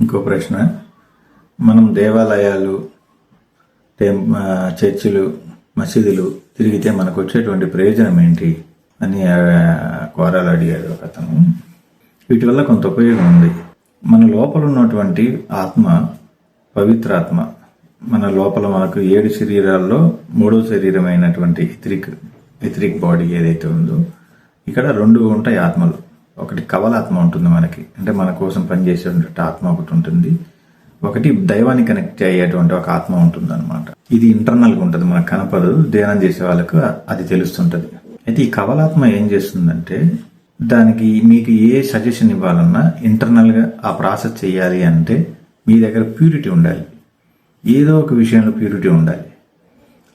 ఇంకో ప్రశ్న. మనం దేవాలయాలు టెం చర్చిలు మసీదులు తిరిగితే మనకు వచ్చేటువంటి ప్రయోజనం ఏంటి అని కోరాలు అడిగాడు ఒక అతను. వీటి వల్ల కొంత ఉపయోగం ఉంది. మన లోపల ఉన్నటువంటి ఆత్మ పవిత్రాత్మ మన లోపల మనకు ఏడు శరీరాల్లో మూడో శరీరమైనటువంటి ఇథరిక్ ఇథరిక్ బాడీ ఏదైతే ఉందో ఇక్కడ రెండు ఉంటాయి ఆత్మలు. ఒకటి కవలాత్మ ఉంటుంది మనకి. అంటే మన కోసం పనిచేసేటువంటి ఆత్మ ఒకటి ఉంటుంది. ఒకటి దైవాన్ని కనెక్ట్ అయ్యేటువంటి ఒక ఆత్మ ఉంటుంది అనమాట ఇది ఇంటర్నల్గా ఉంటుంది మనకు కనపడదు ధ్యానం చేసే వాళ్ళకు అది తెలుస్తుంటుంది. అయితే ఈ కవలాత్మ ఏం చేస్తుందంటే దానికి మీకు ఏ సజెషన్ ఇవ్వాలన్నా ఇంటర్నల్గా ఆ ప్రాసెస్ చేయాలి అంటే మీ దగ్గర ప్యూరిటీ ఉండాలి. ఏదో ఒక విషయంలో ప్యూరిటీ ఉండాలి.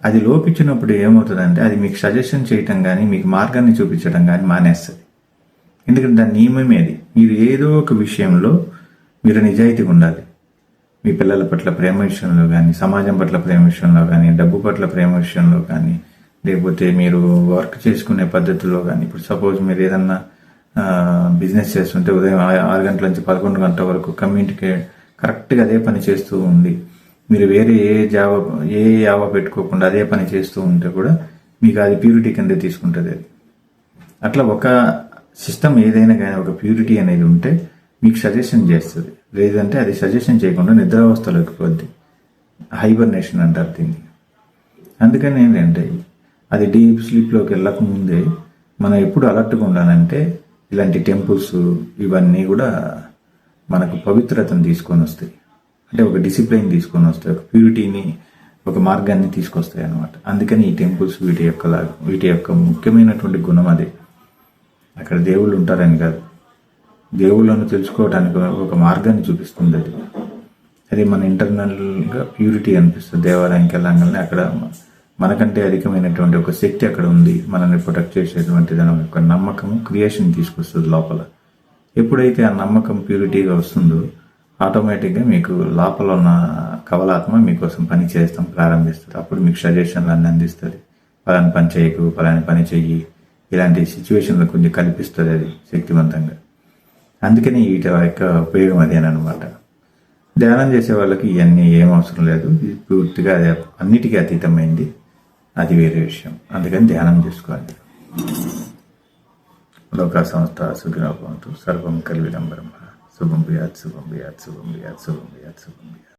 అది లోపించినప్పుడు ఏమవుతుందంటే అది మీకు సజెషన్ చేయటం కానీ మీకు మార్గాన్ని చూపించడం కానీ మానేస్తుంది. ఎందుకంటే దాని నియమమే అది మీరు ఏదో ఒక విషయంలో మీరు నిజాయితీగా ఉండాలి. మీ పిల్లల పట్ల ప్రేమ విషయంలో కానీ సమాజం పట్ల ప్రేమ విషయంలో కానీ డబ్బు పట్ల ప్రేమ విషయంలో కానీ లేకపోతే మీరు వర్క్ చేసుకునే పద్ధతిలో కానీ ఇప్పుడు సపోజ్ మీరు ఏదన్నా బిజినెస్ చేస్తుంటే ఉదయం ఆరు గంటల నుంచి పదకొండు గంటల వరకు కమ్యూనికేట్ కరెక్ట్గా అదే పని చేస్తూ ఉంది మీరు వేరే ఏ జావా ఏ యావ పెట్టుకోకుండా అదే పని చేస్తూ ఉంటే కూడా మీకు అది ప్యూరిటీ కింద తీసుకుంటుంది అది. అట్లా ఒక సిస్టమ్ ఏదైనా కానీ ఒక ప్యూరిటీ అనేది ఉంటే మీకు సజెషన్ చేస్తుంది. లేదంటే అది సజెషన్ చేయకుండా నిద్రావస్థలోకి పోద్ది. హైబర్నేషన్ అంటారు దీన్ని. అందుకని ఏంటంటే అది డీప్ స్లీప్లోకి వెళ్ళకముందే మనం ఎప్పుడు అలర్ట్గా ఉండాలంటే ఇలాంటి టెంపుల్స్ ఇవన్నీ కూడా మనకు పవిత్రతను తీసుకొని వస్తాయి. అంటే ఒక డిసిప్లిన్ తీసుకొని వస్తాయి. ఒక ప్యూరిటీని ఒక మార్గాన్ని తీసుకొస్తాయి అన్నమాట అందుకని ఈ టెంపుల్స్ వీటి యొక్క లా- వీటి యొక్క ముఖ్యమైనటువంటి గుణం అదే. అక్కడ దేవుళ్ళు ఉంటారని కాదు. దేవుళ్ళను తెలుసుకోవడానికి ఒక మార్గాన్ని చూపిస్తుంది అది. అది మన ఇంటర్నల్గా ప్యూరిటీ అనిపిస్తుంది. దేవాలయంకి వెళ్ళంగానే అక్కడ మనకంటే అధికమైనటువంటి ఒక శక్తి అక్కడ ఉంది. మనల్ని ప్రొటెక్ట్ చేసేటువంటి దాని యొక్క నమ్మకం క్రియేషన్ తీసుకొస్తుంది లోపల. ఎప్పుడైతే ఆ నమ్మకం ప్యూరిటీగా వస్తుందో ఆటోమేటిక్గా మీకు లోపల ఉన్న కవలాత్మ మీకోసం పని చేస్తాం ప్రారంభిస్తుంది. అప్పుడు మీకు సజెషన్లు అన్ని అందిస్తుంది. పలాని పని చేయకు పలాని పని చెయ్యి ఇలాంటి సిచ్యువేషన్లు కొంచెం కల్పిస్తుంది అది శక్తివంతంగా. అందుకని వీటి యొక్క ఉపయోగం అదేనమాట ధ్యానం చేసే వాళ్ళకి ఇవన్నీ ఏం అవసరం లేదు. ఇది పూర్తిగా అది అన్నిటికీ అతీతమైంది. అది వేరే విషయం. అందుకని ధ్యానం చేసుకోవాలి. లోక సంస్థ సుఖినోభవంతు సర్వం కల్విడం బ్రహ్మ శుభం బియాత్ శుభం బియాత్ శుభం బియాత్ శుభం బియాత్ శుభం బియాత్